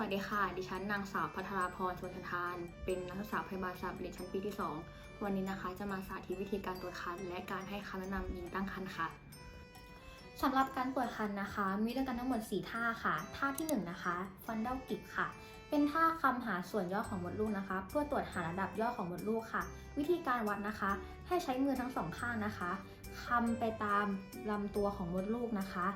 วัสดีค่ะ ดิฉันนางสาวพัทราพรชวนทาน เป็นนักศึกษาพยาบาลศาสตร์เรียนชั้นปีที่ 2 วันนี้นะคะจะมาสาธิตวิธีการตรวจคันและการให้คำแนะนำหญิงตั้งครรภ์ค่ะสำหรับการตรวจคันนะคะ มีด้วยกันทั้งหมด 4 ท่าค่ะ ท่าที่ 1 นะคะฟันเดลกิบค่ะ เป็นท่าคำหาส่วนย่อของมดลูกนะคะ เพื่อตรวจหาระดับย่อของมดลูกค่ะ วิธีการวัดนะคะ ให้ใช้มือทั้งสองข้างนะคะคำไปตามลำตัวของมดลูกนะคะ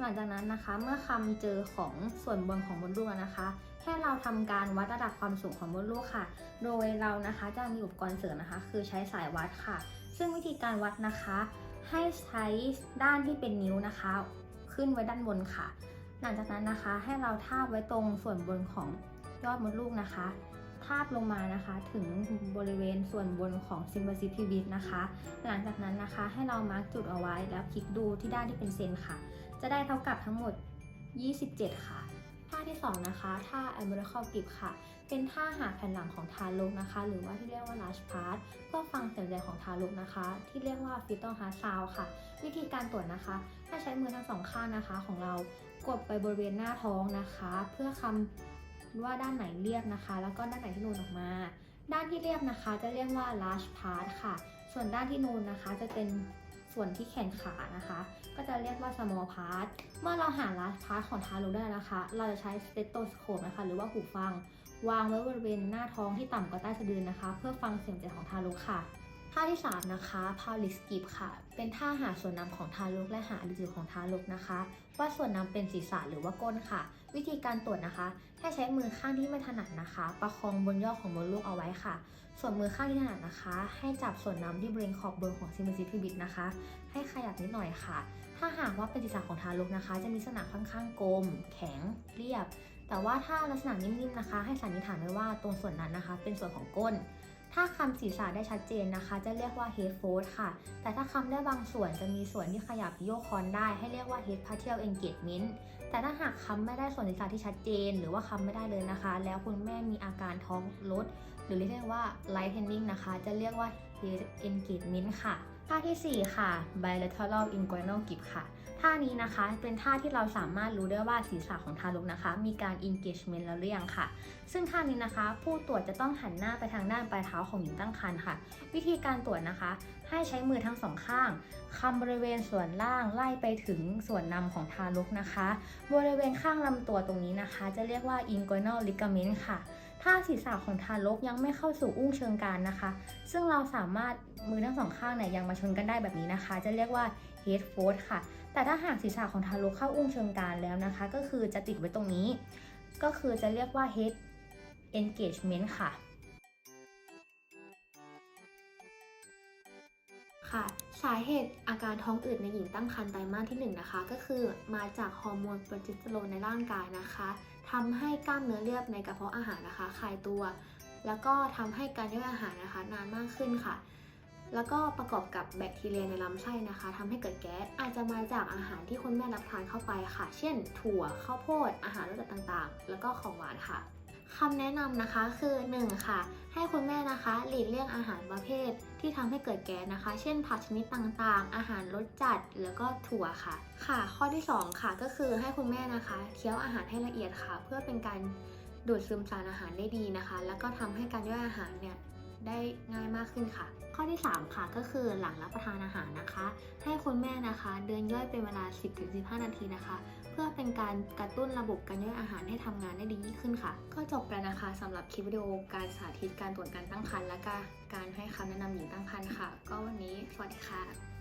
หลังจากนั้นนะคะ เมื่อคำเจอของส่วนบนของมดลูกนะคะ ให้เราทำการวัดระดับความสูงของมดลูกค่ะ โดยเรานะคะจะมีอุปกรณ์เสริมนะคะ คือใช้สายวัดค่ะ ซึ่งวิธีการวัดนะคะ ให้ใช้ด้านที่เป็นนิ้วนะคะ ขึ้นไว้ด้านบนค่ะ หลังจากนั้นนะคะให้เราทาบไว้ตรงส่วนบนของยอดมดลูกนะคะทาบลงมานะคะถึงบริเวณส่วนบนของซิมบ s ซิพิบิ s นะคะ หลังจากนั้นนะคะให้เรามาร์กจุดเอาไว้แล้วคลิกดูที่ด้านที่เป็นเซนค่ะ จะได้เท่ากับทั้งหมด 27 ค่ะ ท่าที่ 2 นะคะ ท่า a m b r i c a l grip ค่ะ เป็นท่าหาแผ่นหลังของทารกนะคะ หรือว่าที่เรียกว่า large part เพื่อฟังเสียงใจของทารกนะคะ ที่เรียกว่า fetal heart sound ค่ะ วิธีการตรวจนะคะให้ใช้มือทั้งสองข้างนะคะของเรา กดไปบริเวณหน้าท้องนะคะ เพื่อคำว่าด้านไหนเรียบนะคะ แล้วก็ด้านไหนที่นูนออกมา ด้านที่เรียบนะคะ จะเรียกว่า large part ค่ะ ส่วนด้านที่นูนนะคะจะเป็น ส่วนที่แขนขานะคะ ก็จะเรียกว่า small part เมื่อเราหา large part ของทารกได้นะคะ เราจะใช้ stethoscope นะคะ หรือว่าหูฟัง วางไว้บริเวณหน้าท้องที่ต่ำกว่าใต้สะดือนะคะ เพื่อฟังเสียงใจของทารกค่ะ ท่าที่ 3 นะคะ p a l i s k i p ค่ะ เป็นท่าหาส่วนนำของทารกและหาอริจิของทารกนะคะ ว่าส่วนนำเป็นศีรษะหรือว่าก้นค่ะ วิธีการตรวจนะคะ ให้ใช้มือข้างที่ไม่ถนัดนะคะ ประคองบนยอดของมดลูกเอาไว้ค่ะ ส่วนมือข้างที่ถนัดนะคะ ให้จับส่วนนำที่บริเวณขอบบนของซิม b ซิพิบิดนะคะ ให้ขยับนิดหน่อยค่ะ ถ้าหากว่าเป็นศีรษะของทารกนะคะ จะมีลักษณะค่อนข้างกลม แข็ง เรียบ แต่ว่าถ้าลักษณะนิ่มๆนะคะ ให้สันนิษฐานไว้ว่าตรงส่วนนั้นนะคะ เป็นส่วนของก้น ถ้าคำศีรษะได้ชัดเจนนะคะ จะเรียกว่า head fold ค่ะ แต่ถ้าคำได้บางส่วนจะมีส่วนที่ขยับโยกคอนได้ ให้เรียกว่า head partial engagement แต่ถ้าหากคำไม่ได้ส่วนศีรษะที่ชัดเจน หรือว่าคำไม่ได้เลยนะคะ แล้วคุณแม่มีอาการท้องลด หรือเรียกว่า light tending นะคะ จะเรียกว่า engagement ค่ะ ท่าทีสี่ 4 ค่ะ bilateral inguinal grip ค่ะ ท่านี้นะคะเป็นท่าที่เราสามารถรู้ได้ว่าศีรษะของทารกนะคะ มีการ engagement แล้วหรือยังค่ะ ซึ่งท่านี้นะคะ ผู้ตรวจจะต้องหันหน้าไปทางด้านปลายเท้าของหญิงตั้งครรภ์ค่ะ วิธีการตรวจนะคะ ให้ใช้มือทั้งสองข้างคำบริเวณส่วนล่างไล่ไปถึงส่วนนำของทารกนะคะ บริเวณข้างลำตัวตรงนี้นะคะ จะเรียกว่า inguinal ligament ค่ะ ถ้าศีรษะของทารกยังไม่เข้าสู่อุ้งเชิงกรานนะคะ ซึ่งเราสามารถมือทั้งสองข้างเนี่ยยังมาชนกันได้แบบนี้นะคะ จะเรียกว่า head fold ค่ะ แต่ถ้าหากศีรษะของทารกเข้าอุ้งเชิงกรานแล้วนะคะ ก็คือจะติดไว้ตรงนี้ ก็คือจะเรียกว่า head engagement ค่ะ สาเหตุอาการท้องอืดในหญิงตั้งครรภ์ไตรมาสที่1นะคะก็คือมาจากฮอร์โมนโปรเจสเตอโรนในร่างกายนะคะทำให้กล้ามเนื้อเลือดในกระเพาะอาหารนะคะคลายตัว แล้วก็ทำให้การย่อยอาหารนะคะนานมากขึ้นค่ะ แล้วก็ประกอบกับแบคทีเรียในลำไส้นะคะทำให้เกิดแก๊สอาจจะมาจากอาหารที่คุณแม่รับทานเข้าไปค่ะ เช่น ถั่วข้าวโพดอาหารรสจัดต่างๆ แล้วก็ของหวานค่ะ คำแนะนำนะคะคือ 1 ค่ะ ให้คุณแม่นะคะหลีกเลี่ยงอาหารประเภทที่ทำให้เกิดแก๊สนะคะ เช่นผักชนิดต่างๆ อาหารรสจัดแล้วก็ถั่วค่ะ ค่ะ ข้อที่ 2 ค่ะก็คือให้คุณแม่นะคะเคี้ยวอาหารให้ละเอียดค่ะ เพื่อเป็นการดูดซึมสารอาหารได้ดีนะคะ แล้วก็ทำให้การย่อยอาหารเนี่ยได้ง่ายมากขึ้นค่ะ ข้อที่ 3 ค่ะก็คือหลังรับประทานอาหารนะคะ ให้คุณแม่นะคะ เดินย่อยเป็นเวลา 10-15 นาทีนะคะ พื่อเป็นการกระตุ้นระบบการย่อยอาหารให้ทำงานได้ดียิ่งขึ้นค่ะ ก็จบแล้วนะคะสำหรับคลิปวิดีโอการสาธิตการตรวจการตั้งครรภ์และกการให้คำแนะนำหญิงตั้งครรภ์ค่ะ ก็วันนี้สวัสดีค่ะ